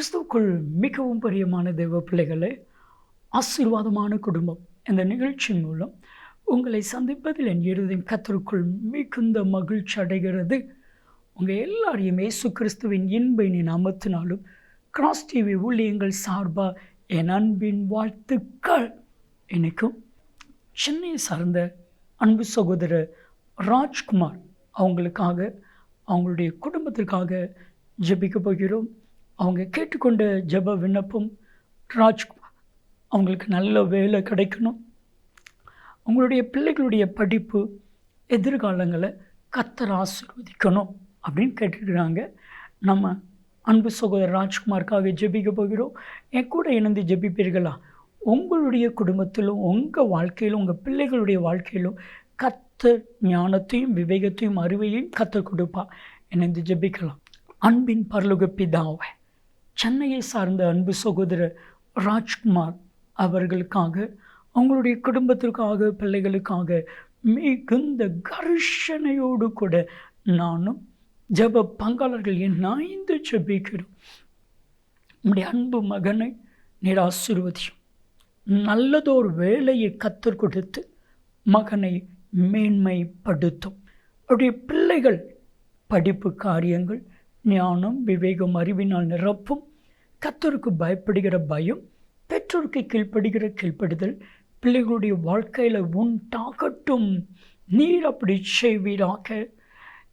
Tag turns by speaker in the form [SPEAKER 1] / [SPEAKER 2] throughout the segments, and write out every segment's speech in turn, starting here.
[SPEAKER 1] கிறிஸ்துவுக்குள் மிகவும் பிரியமான தேவ பிள்ளைகளே ஆசீர்வாதமான குடும்பம். இந்த நிகழ்ச்சியின் மூலம் உங்களை சந்திப்பதில் என் இருதயம் கத்தருக்குள் மிகுந்த மகிழ்ச்சி அடைகிறது. உங்கள் எல்லாரையும் இயேசு கிறிஸ்துவின் இன்பை நாமத்தினாலும் கிராஸ் டிவி ஊழியங்கள் சார்பாக என் அன்பின் வாழ்த்துக்கள். எனக்கும் சென்னையை சார்ந்த அன்பு சகோதரர் ராஜ்குமார் அவங்களுக்காக அவங்களுடைய குடும்பத்திற்காக ஜெபிக்க போகிறோம். அவங்க கேட்டுக்கொண்ட ஜெப விண்ணப்பம் ராஜ்குமார். அவங்களுக்கு நல்ல வேலை கிடைக்கணும். அவங்களுடைய பிள்ளைகளுடைய படிப்பு எதிர்காலங்களை கத்தர் ஆசீர்வதிக்கணும் அப்படின்னு கேட்டுருக்குறாங்க நம்ம அன்பு சகோதரர் ராஜ்குமாருக்காக ஜெபிக்க போகிறோம். என் கூட இணைந்து ஜெபிப்பீர்களா? உங்களுடைய குடும்பத்திலும் உங்கள் வாழ்க்கையிலும் உங்கள் பிள்ளைகளுடைய வாழ்க்கையிலும் கத்தர் ஞானத்தையும் விவேகத்தையும் அறிவையும் கத்தர் கொடுப்பா இணைந்து ஜெபிக்கலாம். அன்பின் பரலுக பிதாவை சென்னையை சார்ந்த அன்பு சகோதரர் ராஜ்குமார் அவர்களுக்காக அவங்களுடைய குடும்பத்திற்காக பிள்ளைகளுக்காக மிகுந்த கர்ஷனையோடு கூட நானும் ஜப பங்காளர்கள் இணைந்து ஜபிக்கிறோம். நம்முடைய அன்பு மகனை நீர் ஆசீர்வதியும் நல்லதோர் வேலையை கற்றுக் கொடுத்து மகனை மேன்மைப்படுத்தும். அவருடைய பிள்ளைகள் படிப்பு காரியங்கள் ஞானம் விவேகம் அறிவினால் நிரப்பும். கத்தருக்கு பயப்படுகிற பயம் பெற்றோருக்கு கீழ்ப்படுகிற கீழ்ப்படுதல் பிள்ளைகளுடைய வாழ்க்கையில் உண்டாகட்டும் நீர் அப்படி செய்வீராக.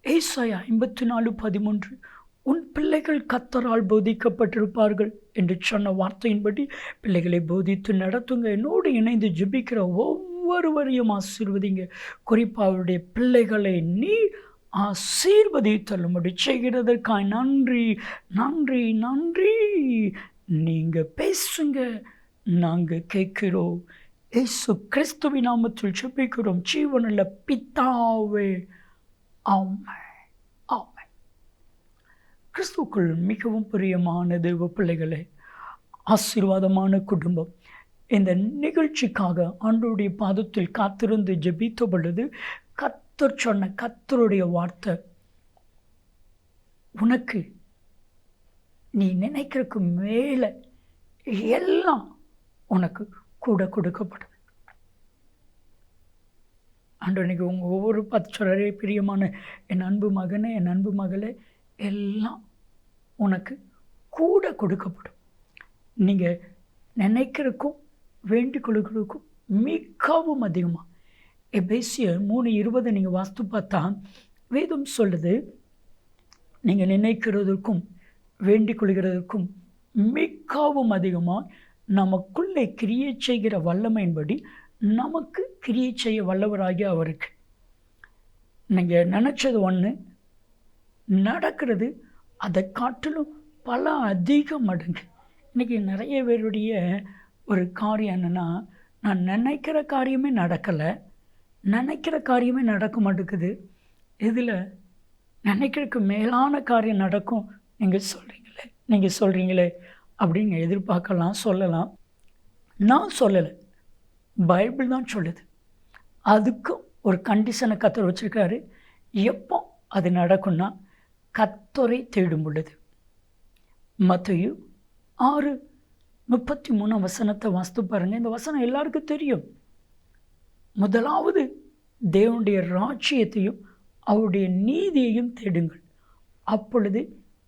[SPEAKER 1] ஏசாய் ஐம்பத்தி நாலு பதிமூன்று உன் பிள்ளைகள் கத்தரால் போதிக்கப்பட்டிருப்பார்கள் என்று சொன்ன வார்த்தையின்படி பிள்ளைகளை போதித்து நடத்துங்க. என்னோடு இணைந்து ஜெபிக்கிற ஒவ்வொருவரையும் ஆசீர்வதிங்க. குறிப்பாக அவருடைய பிள்ளைகளை நீ ஆசீர்வதித்தள்ளும்படி செய்கிறதற்காய் நன்றி நன்றி நன்றி. நீங்கள் பேசுங்க நாங்கள் கேட்கிறோம். ஏசு கிறிஸ்துவி நாமத்தில் ஜெபிக்கிறோம். ஜீவனில் பித்தாவே ஆமை ஆமை கிறிஸ்துக்குள் மிகவும் பிரியமான தெய்வ பிள்ளைகளே ஆசீர்வாதமான குடும்பம். இந்த நிகழ்ச்சிக்காக ஆண்டோடைய பாதத்தில் காத்திருந்து ஜெபித்த பொழுது கத்தர் சொன்ன கத்தருடைய வார்த்தை. உனக்கு நீ நினைக்கிறதுக்கு மேலே எல்லாம் உனக்கு கூட கொடுக்கப்படும் ஆண்டவனுக்கு உங்கள் ஒவ்வொரு பத்து சொல்கிறே பிரியமான என் அன்பு மகனே என் அன்பு மகளே எல்லாம் உனக்கு கூட கொடுக்கப்படும். நீங்கள் நினைக்கிறதுக்கும் வேண்டிக் கொள்கிறதுக்கும் மிகவும் அதிகமாக எபேசியர் மூணு இருபதை நீங்கள் வாஸ்து பார்த்தா வேதம் சொல்லுது நீங்கள் நினைக்கிறதற்கும் வேண்டிக் கொள்கிறதற்கும் மிகவும் அதிகமாக நமக்குள்ளே கிரியை செய்கிற வல்லமையின்படி நமக்கு கிரியை செய்ய வல்லவராகி அவருக்கு. நீங்கள் நினச்சது ஒன்று நடக்கிறது அதை காட்டிலும் பல அதிக மடங்கு. இன்றைக்கி நிறைய பேருடைய ஒரு காரியம் என்னென்னா நான் நினைக்கிற காரியமே நடக்கலை நினைக்கிற காரியமே நடக்க மாட்டேங்குது. இதில் நினைக்கிறதுக்கு மேலான காரியம் நடக்கும். நீங்கள் சொல்கிறீங்களே நீங்கள் சொல்கிறீங்களே அப்படின்னு எதிர்பார்க்கலாம் சொல்லலாம். நான் சொல்லலை. பைபிள் தான் சொல்லுது. அதுக்கும் ஒரு கண்டிஷனை கத்தர் வச்சுருக்காரு. எப்போ அது நடக்கும்னா கத்தரை தேடும் பொழுது. மத்தையும் ஆறு முப்பத்தி மூணு வசனத்தை வாசித்து பாருங்கள் இந்த வசனம் எல்லாருக்கும் தெரியும். முதலாவது தேவனுடைய ராஜ்யத்தையும் அவருடைய நீதியையும் தேடுங்கள். அப்பொழுது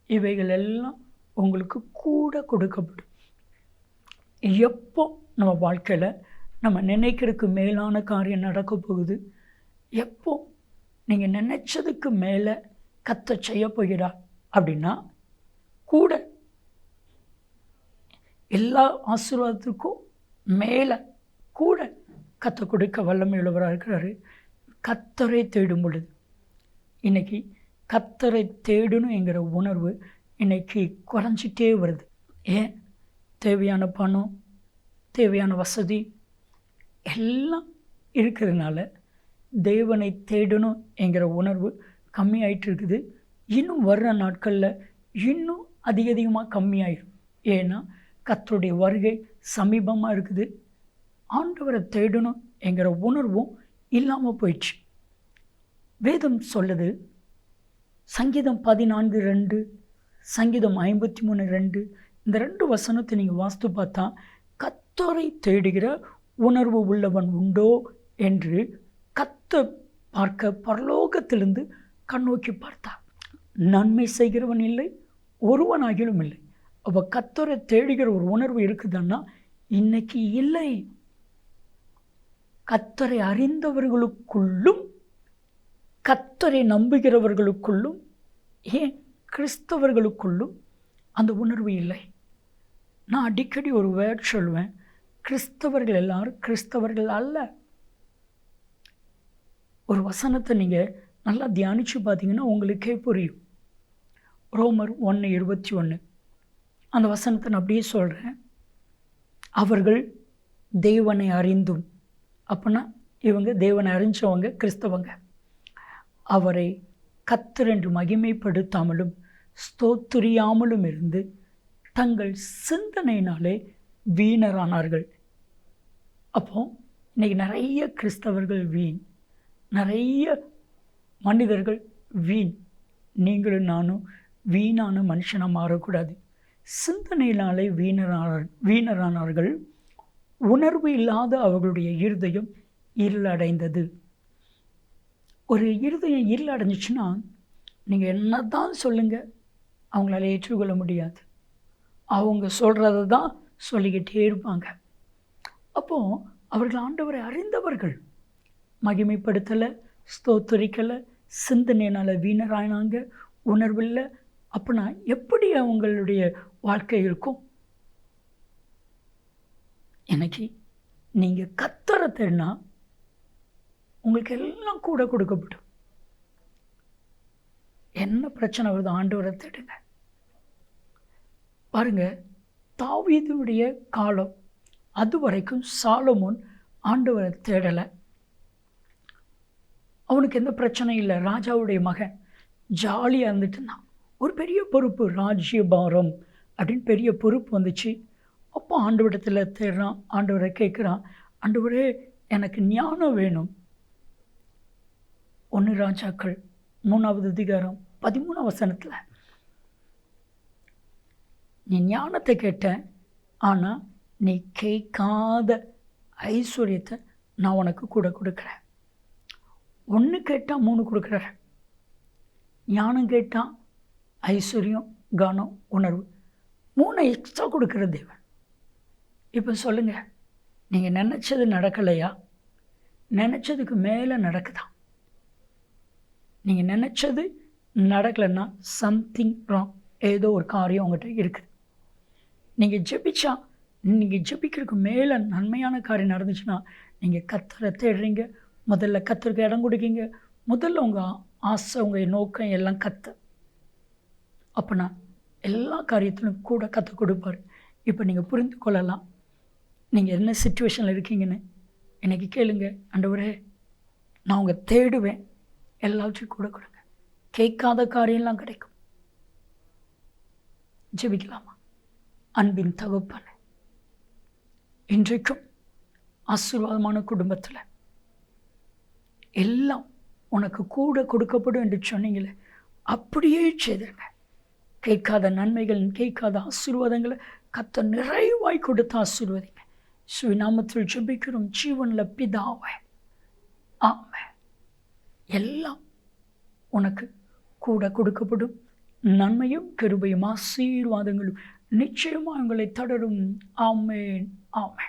[SPEAKER 1] இவைகள் எல்லாம் உங்களுக்கு கூட கொடுக்கப்படும். எப்போ நம்ம வாழ்க்கையில் நம்ம நினைக்கிறதுக்கு மேலான காரியம் நடக்க போகுது? எப்போ நீங்கள் நினச்சதுக்கு மேலே கத்த செய்ய போகிறார் அப்படின்னா கூட எல்லா ஆசீர்வாதத்துக்கும் மேலே கூட கத்த கொடுக்க வல்லமை உள்ளவராக இருக்கிறாரு. கத்தரை தேடும் பொழுது இன்றைக்கி கத்தரை தேடணுங்கிற உணர்வு இன்றைக்கி குறைஞ்சிட்டே வருது. ஏன்? தேவையான பணம் தேவையான வசதி எல்லாம் இருக்கிறதுனால தேவனை தேடணும் என்கிற உணர்வு கம்மியாயிட்டு இருக்குது. இன்னும் வர்ற நாட்களில் இன்னும் அதிக அதிகமாக கம்மியாயிடும் ஏன்னா கத்தருடைய வருகை சமீபமாக இருக்குது. ஆண்டவரை தேடணும் என்கிற உணர்வும் இல்லாமல் போயிடுச்சு. வேதம் சொல்லுது சங்கீதம் பதினான்கு ரெண்டு சங்கீதம் ஐம்பத்தி மூணு ரெண்டு இந்த ரெண்டு வசனத்தை நீங்கள் வாஸ்து பார்த்தா கத்தரை தேடுகிற உணர்வு உள்ளவன் உண்டோ என்று கத்த பார்க்க பரலோகத்திலிருந்து கண்ணோக்கி பார்த்தார் நன்மை செய்கிறவன் இல்லை ஒருவனாகிலும் இல்லை. அப்போ கத்தரை தேடுகிற ஒரு உணர்வு இருக்குதுன்னா இன்னைக்கு இல்லை. கத்தரை அறிந்தவர்களுக்குள்ளும் கத்தரை நம்புகிறவர்களுக்குள்ளும் ஏன் கிறிஸ்தவர்களுக்குள்ளும் அந்த உணர்வு இல்லை. நான் அடிக்கடி ஒரு வேர்ட் சொல்லுவேன் கிறிஸ்தவர்கள் எல்லாரும் கிறிஸ்தவர்கள் அல்ல. ஒரு வசனத்தை நீங்கள் நல்லா தியானித்து பார்த்தீங்கன்னா உங்களுக்கே புரியும். ரோமர் ஒன்று இருபத்தி ஒன்று அந்த வசனத்தை நான் அப்படியே சொல்கிறேன் அவர்கள் தேவனை அறிந்தும் அப்படின்னா இவங்க தேவனை அறிஞ்சவங்க கிறிஸ்தவங்க. அவரை கத்தர் என்று மகிமைப்படுத்தாமலும் ஸ்தோத்துரியாமலும் இருந்து தங்கள் சிந்தனையினாலே வீணரானார்கள். அப்போ இன்றைக்கி நிறைய கிறிஸ்தவர்கள் வீண். நிறைய மனிதர்கள் வீண். நீங்களும் நானும் வீணான மனுஷனாக மாறக்கூடாது. சிந்தனையினாலே வீணரான வீணரானார்கள். உணர்வு இல்லாத அவர்களுடைய இருதயம் இருளடைந்தது. ஒரு இருதயம் இருளடைஞ்சிச்சுன்னா நீங்கள் என்ன தான் சொல்லுங்கள் அவங்களால ஏற்றுக்கொள்ள முடியாது. அவங்க சொல்கிறத தான் சொல்லிக்கிட்டே இருப்பாங்க. அப்போது அவர்கள் ஆண்டவரை அறிந்தவர்கள். மகிமைப்படுத்தலை ஸ்தோத்தரிக்கலை சிந்தனையினால் வீணராயினாங்க உணர்வில்லை. அப்படின்னா எப்படி அவங்களுடைய வாழ்க்கை இருக்கும்? எனக்கு நீங்கள் கத்தரை தேடினா உங்களுக்கு எல்லாம் கூட கொடுக்கப்படும். என்ன பிரச்சனை வருது ஆண்டவரை தேடுங்க. பாருங்க தாவீதுடைய காலம் அது வரைக்கும் சாலமோன் ஆண்டவரை தேடலை. அவனுக்கு எந்த பிரச்சனையும் இல்லை. ராஜாவுடைய மகன் ஜாலியாக இருந்துட்டு இருந்தான். ஒரு பெரிய பொறுப்பு ராஜ்யபாரம் அப்படின்னு பெரிய பொறுப்பு வந்துச்சு. அப்போ ஆண்டவரிடத்தில் தேடுறான் ஆண்டவரை கேட்குறான். ஆண்டவரே எனக்கு ஞானம் வேணும். ஒன்று ராஜாக்கள் மூணாவது அதிகாரம் பதிமூணு வசனத்தில். நீ ஞானத்தை கேட்ட ஆனால் நீ கேட்காத ஐஸ்வர்யத்தை நான் உனக்கு கூட கொடுக்குறேன். ஒன்று கேட்டால் மூணு கொடுக்குறாரு ஞானம் கேட்டால் ஐஸ்வர்யம் கனம் உணர்வு. மூணு எக்ஸ்ட்ரா கொடுக்குற தேவன். இப்போ சொல்லுங்கள் நீங்கள் நினச்சது நடக்கலையா? நினச்சதுக்கு மேலே நடக்குதான் நீங்கள் நினச்சது நடக்கலைன்னா சம்திங் ராங் ஏதோ ஒரு காரியம் உங்கள்கிட்ட இருக்குது நீங்கள் ஜெபிச்சா நீங்கள் ஜெபிக்கிறதுக்கு மேலே நன்மையான காரியம் நடந்துச்சுன்னா நீங்கள் கத்தரை தேடுறீங்க. முதல்ல கத்தருக்கு இடம் கொடுக்கீங்க. முதல்ல உங்கள் ஆசை உங்கள் நோக்கம் எல்லாம் கத்த. அப்போனா எல்லா காரியத்திலும் கூட கற்றுக் கொடுப்பார். இப்போ நீங்கள் புரிந்து கொள்ளலாம். நீங்கள் என்ன சுச்சுவேஷனில் இருக்கீங்கன்னு எனக்கு கேளுங்க அண்டவரே நான் உங்கள் தேடுவேன். எல்லாத்தையும் கூட கொடுங்க. கேட்காத காரியம்லாம் கிடைக்கும். ஜெபிக்கலாமா? அன்பின் தகுப்பான இன்றைக்கும் ஆசீர்வாதமான குடும்பத்தில் எல்லாம் உனக்கு கூட கொடுக்கப்படும் என்று சொன்னீங்களே அப்படியே செய்திருங்க. கேட்காத நன்மைகள் கேட்காத ஆசீர்வாதங்களை கத்த நிறைவாய் கொடுத்து ஆசீர்வதிங்க சுவிநாமத்தில் ஜபிக்கிறோம். ஜீவனில் பிதாவை. ஆமை எல்லாம் உனக்கு கூட கொடுக்கப்படும். நன்மையும் கிருபையும் ஆசீர்வாதங்களும் நிச்சயமாக உங்களை தொடரும். ஆமேன். ஆமே